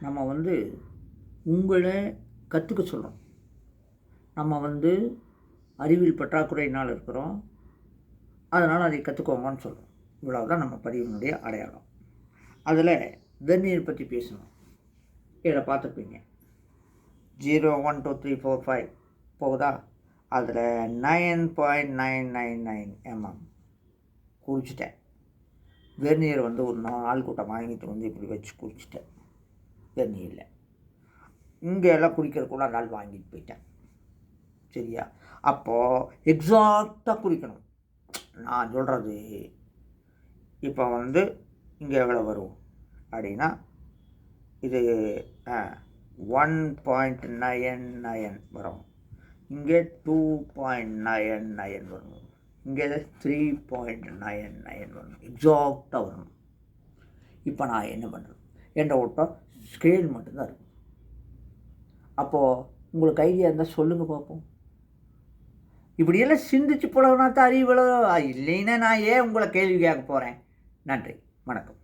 நம்ம வந்து உங்களை கற்றுக்க சொல்கிறோம் நம்ம வந்து அறிவியல் பற்றாக்குறையினால் இருக்கிறோம். அதனால் அதை கற்றுக்கோங்கன்னு சொல்கிறோம் இவ்வளவுதான் நம்ம பதிவினுடைய அடையாளம். அதில் வெந்நீர் பற்றி பேசணும். இதில் பார்த்துப்பீங்க zero one two three four five போகுதா? அதில் nine point nine nine nine mm. குடிச்சிட்டேன் வெந்நீர் வந்து ஒரு நாலு கூட்டம் வாங்கிட்டு வந்து இப்படி வச்சு குடிச்சிட்டேன் வெந்நீரில் இங்கே எல்லாம் குடிக்கிறதுக்குள்ள நாள் வாங்கிட்டு போயிட்டேன். சரியா? அப்போது எக்ஸாக்டாக குடிக்கணும். நான் சொல்கிறது இப்போ வந்து இங்கே எவ்வளோ வரும்? அப்படின்னா இது ஒன் பாயிண்ட் நயன் நயன் வரும். இங்கே டூ பாயிண்ட் நயன் நயன் வரும். இங்கே த்ரீ பாயிண்ட் நயன் நயன் வரும். எக்ஸாக்டாக வரணும் இப்போ நான் என்ன பண்ணுறது என்ற ஓட்டம் ஸ்கேல் மட்டும்தான் இருக்கும். அப்போது உங்களுக்கு ஐடியா இருந்தால் சொல்லுங்கள் பார்ப்போம். இப்படியெல்லாம் சிந்திச்சு போலவனா தான் அறிவு இல்லைன்னா நான் ஏன் உங்களை கேள்வி கேட்க போகிறேன் நன்றி. வணக்கம்.